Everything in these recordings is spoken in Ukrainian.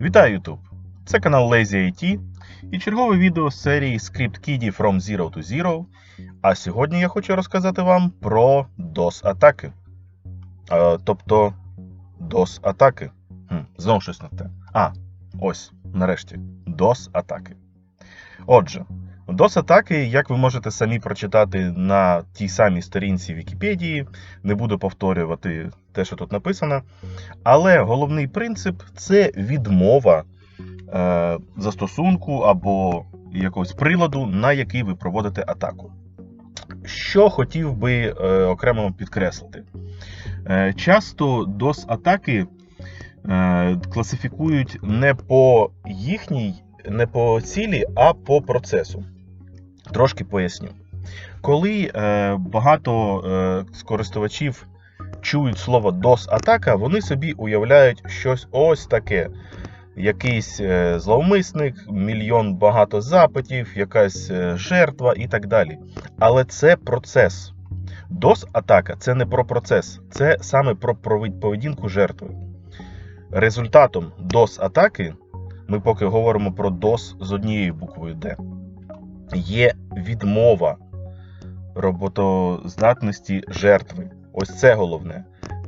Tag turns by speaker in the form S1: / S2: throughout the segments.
S1: Вітаю YouTube! Це канал Lazy IT і чергове відео з серії Script Kiddie From Zero to Zero. А сьогодні я хочу розказати вам про DOS-атаки. Тобто DOS-атаки. Знову щось не те. А, ось, нарешті, DOS-атаки. Отже, DOS-атаки, як ви можете самі прочитати на тій самій сторінці Вікіпедії, не буду повторювати те, що тут написано. Але головний принцип це відмова е, застосунку або якогось приладу, на який ви проводите атаку. Що хотів би е, окремо підкреслити. Е, часто DOS-атаки е, класифікують не по їхній, не по цілі, а по процесу. Трошки поясню. Коли е, багато е, користувачів чують слово DOS-атака, вони собі уявляють щось ось таке. Якийсь е, зловмисник, мільйон багато запитів, якась е, жертва і так далі. Але це процес. DOS-атака це не про процес, це саме про поведінку жертви. Результатом DOS-атаки, ми поки говоримо про DOS з однією буквою D, є відмова роботоздатності жертви. Ось це головне.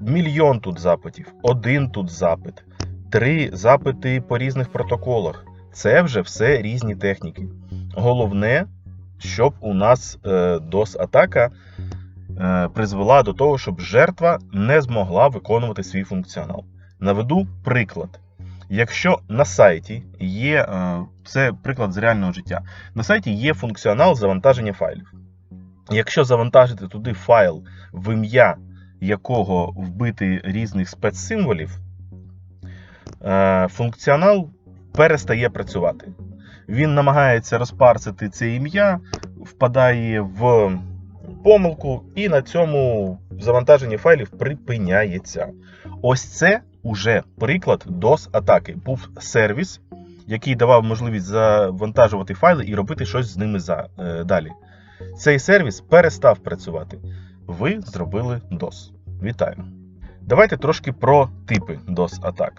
S1: Мільйон тут запитів, один тут запит, три запити по різних протоколах. Це вже все різні техніки. Головне, щоб у нас е, DOS-атака е, призвела до того, щоб жертва не змогла виконувати свій функціонал. Наведу приклад. Якщо на сайті є, е, це приклад з реального життя, на сайті є функціонал завантаження файлів. Якщо завантажити туди файл, в ім'я якого вбити різних спецсимволів, е, функціонал перестає працювати. Він намагається розпарсити це ім'я, впадає в помилку, і на цьому завантаження файлів припиняється. Ось це уже приклад DOS-атаки. Був сервіс, який давав можливість завантажувати файли і робити щось з ними е, далі. Цей сервіс перестав працювати. Ви зробили DOS. Вітаю. Давайте трошки про типи DOS-атак.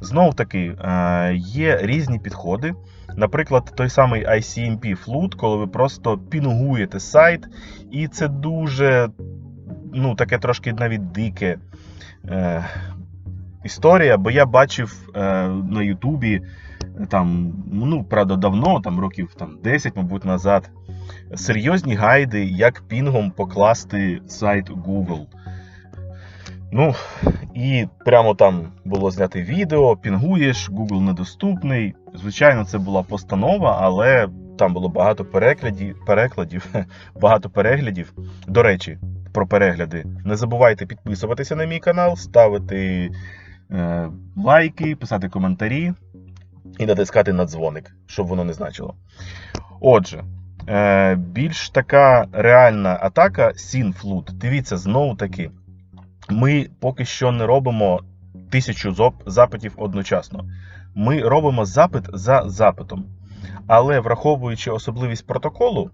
S1: Знову таки, е, є різні підходи. Наприклад, той самий ICMP Flood, коли ви просто пінгуєте сайт, і це дуже, ну, таке трошки навіть дике е, історія, бо я бачив е, на Ютубі там, ну, правда, давно, там років там, 10, мабуть, назад, серйозні гайди, як пінгом покласти сайт Google. Ну, і прямо там було знято відео, пінгуєш, Google недоступний. Звичайно, це була постанова, але там було багато перекладів, перекладів, багато переглядів. До речі, про перегляди. Не забувайте підписуватися на мій канал, ставити лайки, писати коментарі і натискати на дзвоник, щоб воно не значило. Отже, е, більш така реальна атака Synflood. Дивіться, знову таки, ми поки що не робимо тисячу запитів одночасно. Ми робимо запит за запитом. Але враховуючи особливість протоколу,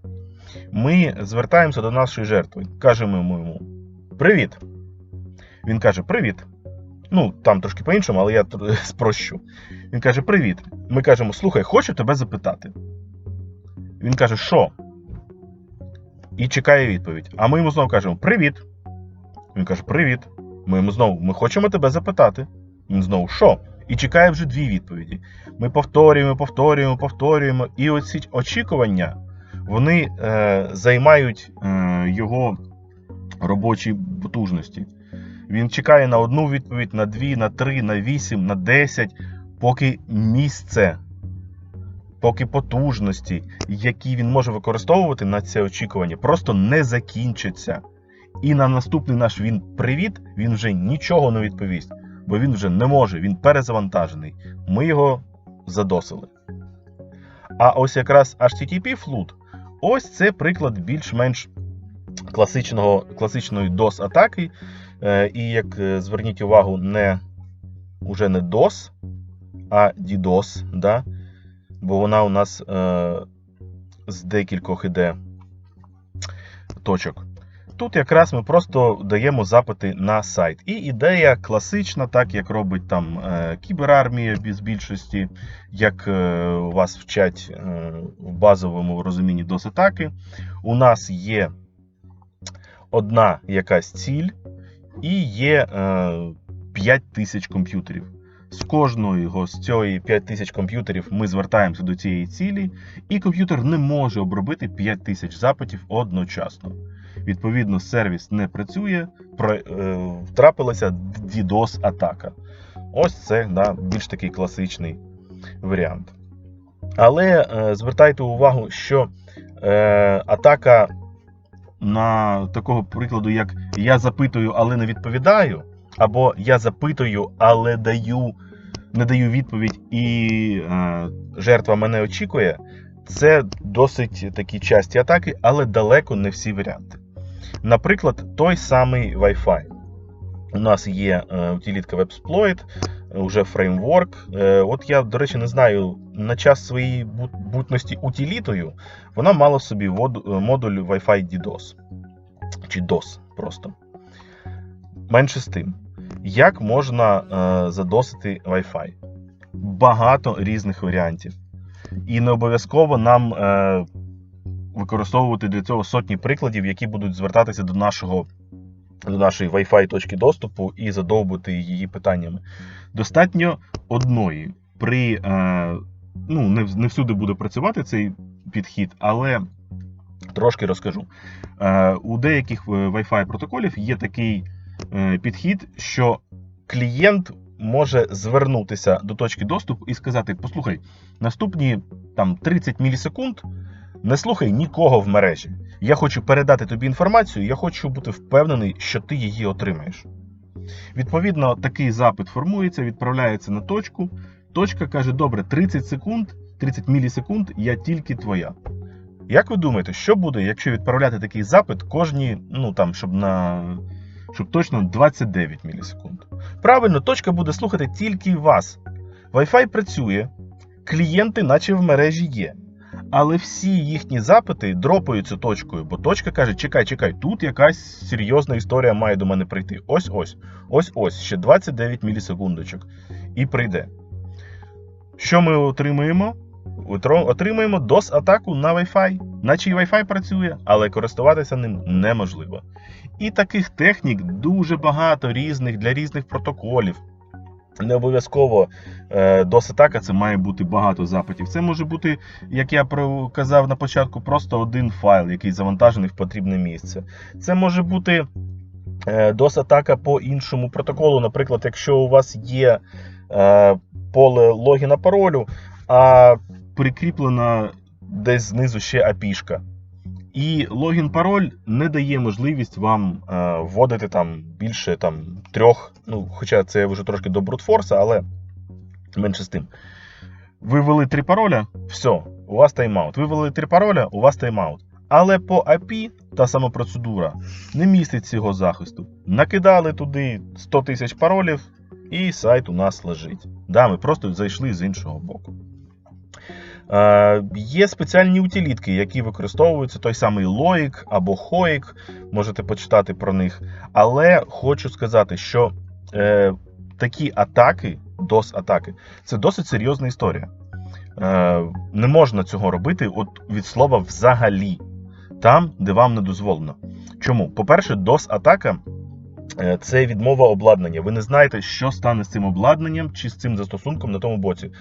S1: ми звертаємося до нашої жертви. Кажемо йому Привіт. Він каже: Привіт. Ну, там трошки по-іншому, але я спрощу. Він каже: Привіт. Ми кажемо, слухай, хочу тебе запитати. Він каже, що? І чекає відповідь. А ми йому знову кажемо: Привіт. Він каже: Привіт. Ми йому знову, ми хочемо тебе запитати. Він знову, що? І чекає вже дві відповіді. Ми повторюємо, повторюємо, повторюємо. І оці очікування вони е, займають е, його робочі потужності. Він чекає на одну відповідь, на дві, на три, на вісім, на десять, поки місце, поки потужності, які він може використовувати на це очікування, просто не закінчиться. І на наступний наш він привіт, він вже нічого не відповість, бо він вже не може, він перезавантажений. Ми його задосили. А ось якраз HTTP Flood, ось це приклад більш-менш класичного, класичної DOS-атаки. Е, І як е, зверніть увагу, не уже не DOS, а DDoS, да? бо вона у нас е, з декількох іде точок. тут якраз ми просто даємо запити на сайт. І ідея класична, так як робить там е, кіберармія з більшості, як вас вчать в базовому розумінні DOS-атаки. У нас є одна якась ціль, і є е, 5 тисяч комп'ютерів. З кожного з цієї 5 тисяч комп'ютерів ми звертаємося до цієї цілі, і комп'ютер не може обробити 5 тисяч запитів одночасно. Відповідно, сервіс не працює, про, е, трапилася DDoS-атака. Ось це да, більш такий класичний варіант. Але е, звертайте увагу, що е, атака на такого прикладу, як я запитую, але не відповідаю, або я запитую, але даю, не даю відповідь, і е, жертва мене очікує. Це досить такі часті атаки, але далеко не всі варіанти. Наприклад, той самий Wi-Fi. У нас є е, утилітка WebSploit, вже фреймворк. Е, от я, до речі, не знаю, на час своєї бутності утилітою вона мала в собі е, модуль Wi-Fi DDoS. Чи DOS просто. Менше з тим. Як можна е, задосити Wi-Fi? Багато різних варіантів. І не обов'язково нам е, використовувати для цього сотні прикладів, які будуть звертатися до нашого до нашої Wi-Fi точки доступу і задовбити її питаннями. Достатньо одної. При, е, ну, не, не всюди буде працювати цей підхід, але трошки розкажу. Е, у деяких е, Wi-Fi протоколів є такий е, підхід, що клієнт може звернутися до точки доступу і сказати: послухай, наступні там 30 мілісекунд не слухай нікого в мережі. Я хочу передати тобі інформацію, я хочу бути впевнений, що ти її отримаєш. Відповідно, такий запит формується, відправляється на точку. Точка каже: добре, 30 секунд, 30 мілісекунд, я тільки твоя. Як ви думаєте, що буде, якщо відправляти такий запит кожні, ну там, щоб на щоб точно 29 мілісекунд? Правильно, точка буде слухати тільки вас. Wi-Fi працює, клієнти, наче в мережі є. Але всі їхні запити дропаються точкою, бо точка каже: чекай, чекай, тут якась серйозна історія має до мене прийти. Ось ось, ось ось, ще 29 мілісекундочок. І прийде. Що ми отримаємо? Отро- Отримаємо DOS-атаку на Wi-Fi. Наче і Wi-Fi працює, але користуватися ним неможливо. І таких технік дуже багато різних для різних протоколів. Не обов'язково е, DOS-атака це має бути багато запитів. Це може бути, як я казав на початку, просто один файл, який завантажений в потрібне місце. Це може бути е, DOS-атака по іншому протоколу. Наприклад, якщо у вас є поле логіна паролю, а прикріплена десь знизу ще API-шка. І логін пароль не дає можливість вам е, вводити там більше там, трьох, ну, хоча це вже трошки до брутфорса, але менше з тим. Ви ввели три пароля, все, у вас тайм-аут. Ви ввели три пароля, у вас тайм-аут. Але по API та сама процедура не містить цього захисту. Накидали туди 100 тисяч паролів, і сайт у нас лежить. Да, ми просто зайшли з іншого боку. Е, є спеціальні утилітки, які використовуються той самий Loic або Hoic, можете почитати про них. Але хочу сказати, що е, такі атаки, DOS-атаки, це досить серйозна історія. Е, не можна цього робити от від слова взагалі, там, де вам не дозволено. Чому? По-перше, DOS-атака це відмова обладнання. Ви не знаєте, що стане з цим обладнанням чи з цим застосунком на тому боці.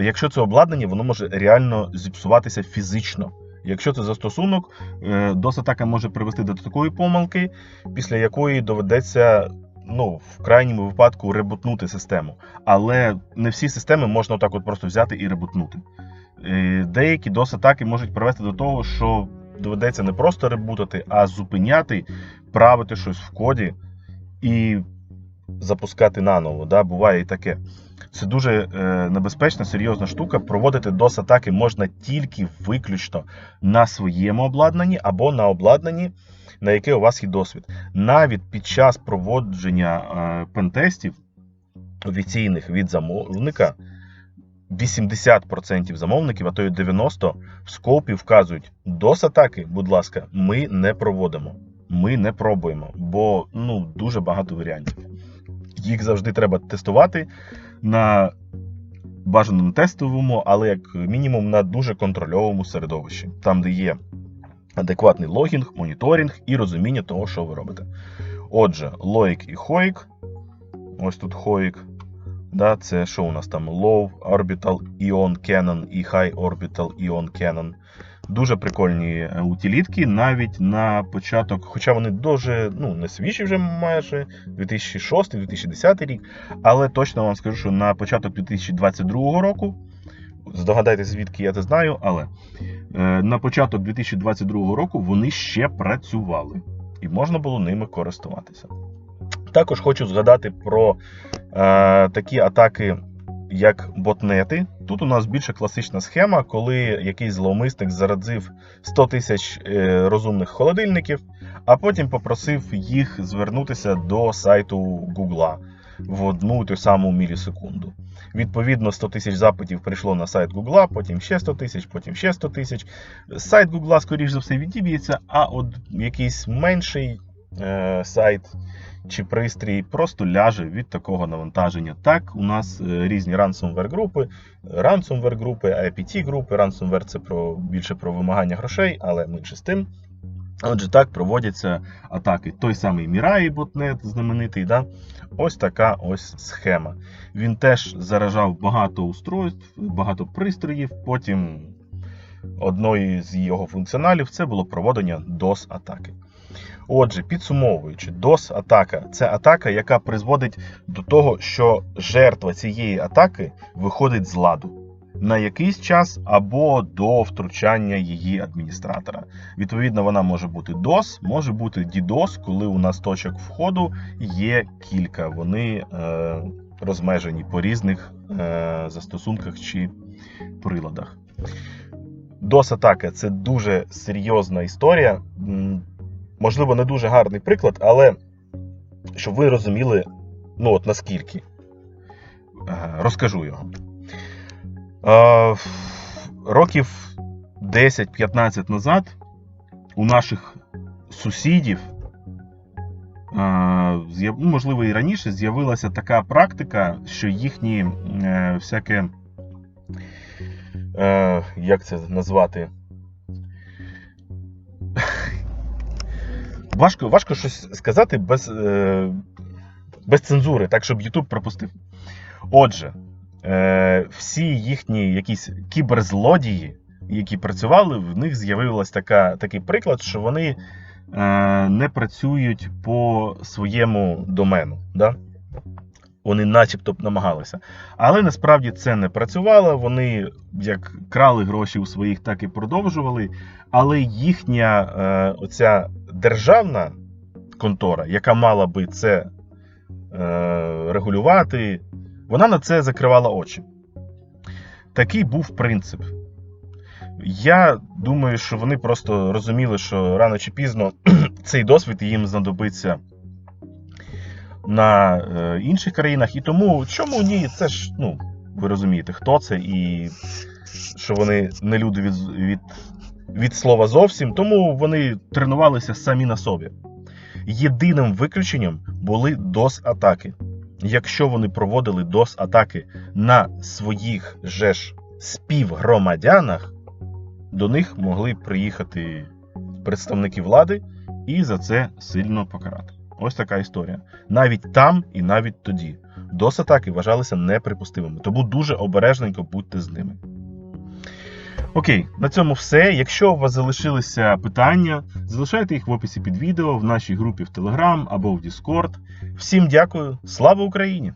S1: Якщо це обладнання, воно може реально зіпсуватися фізично. Якщо це застосунок, е, DOS-атака може привести до такої помилки, після якої доведеться ну, в крайньому випадку ребутнути систему. Але не всі системи можна отак от просто взяти і ребутнути. Е, Деякі DOS-атаки можуть привести до того, що доведеться не просто ребутати, а зупиняти, правити щось в коді і запускати наново. Да? Буває і таке. Це дуже е, небезпечна, серйозна штука. Проводити DOS-атаки можна тільки виключно на своєму обладнанні або на обладнанні, на яке у вас є досвід. Навіть під час проводження е, пентестів офіційних від замовника 80% замовників, а то й 90% в скопі вказують DOS-атаки, будь ласка, ми не проводимо. Ми не пробуємо, бо ну, дуже багато варіантів. Їх завжди треба тестувати на бажаному тестовому, але як мінімум на дуже контрольовому середовищі, там, де є адекватний логінг, моніторинг і розуміння того, що ви робите. Отже, лоїк і хоїк. Ось тут хоїк. Да, це що у нас там? Low Orbital Ion Cannon і High Orbital Ion Cannon. Дуже прикольні е, утилітки, навіть на початок, хоча вони дуже ну, не свіжі вже майже 2006-2010 рік, але точно вам скажу, що на початок 2022 року, здогадайтесь, звідки я це знаю, але е, на початок 2022 року вони ще працювали і можна було ними користуватися. Також хочу згадати про е, такі атаки, як ботнети. Тут у нас більше класична схема, коли якийсь зловмисник зарадзив 100 тисяч е, розумних холодильників, а потім попросив їх звернутися до сайту Гугла в одну ту саму мілісекунду. Відповідно, 100 тисяч запитів прийшло на сайт Гугла, потім ще 100 тисяч, потім ще 100 тисяч. Сайт Гугла, скоріш за все, відіб'ється, а от якийсь менший е, сайт чи пристрій просто ляже від такого навантаження. Так, у нас е, різні ransomware групи, ransomware групи, IPT групи. Ransomware це про більше про вимагання грошей, але менше з тим. Отже, так проводяться атаки. Той самий Mirai ботнет знаменитий. Да? Ось така ось схема. Він теж заражав багато устройств, багато пристроїв. Потім одною з його функціоналів це було проводення DOS-атаки. Отже, підсумовуючи, DOS-атака це атака, яка призводить до того, що жертва цієї атаки виходить з ладу на якийсь час або до втручання її адміністратора. Відповідно, вона може бути DOS, може бути DDoS, коли у нас точок входу є кілька. Вони е, розмежені по різних е, застосунках чи приладах. DOS-атака це дуже серйозна історія. Можливо, не дуже гарний приклад, але щоб ви розуміли, ну от наскільки. Е, Розкажу його. Е, Років 10-15 назад у наших сусідів, е, ну, можливо, і раніше з'явилася така практика, що їхні всяке, як це назвати? Важко, важко щось сказати без, е, без цензури, так, щоб YouTube пропустив. Отже, е, всі їхні якісь кіберзлодії, які працювали, в них з'явився такий приклад, що вони е, не працюють по своєму домену. Да? Вони начебто намагалися. Але насправді це не працювало. Вони як крали гроші у своїх, так і продовжували. Але їхня е, оця державна контора, яка мала би це е, регулювати, вона на це закривала очі. Такий був принцип. Я думаю, що вони просто розуміли, що рано чи пізно цей досвід їм знадобиться на е, інших країнах. І тому чому ні? Це ж, ну, ви розумієте, хто це, і що вони не люди від, від, від слова зовсім, тому вони тренувалися самі на собі. Єдиним виключенням були DOS-атаки. Якщо вони проводили DOS-атаки на своїх же ж співгромадянах, до них могли приїхати представники влади і за це сильно покарати. Ось така історія. Навіть там і навіть тоді. DOS-атаки вважалися неприпустимими, тому дуже обережненько будьте з ними. Окей, на цьому все. Якщо у вас залишилися питання, залишайте їх в описі під відео в нашій групі в Telegram або в Discord. Всім дякую, слава Україні!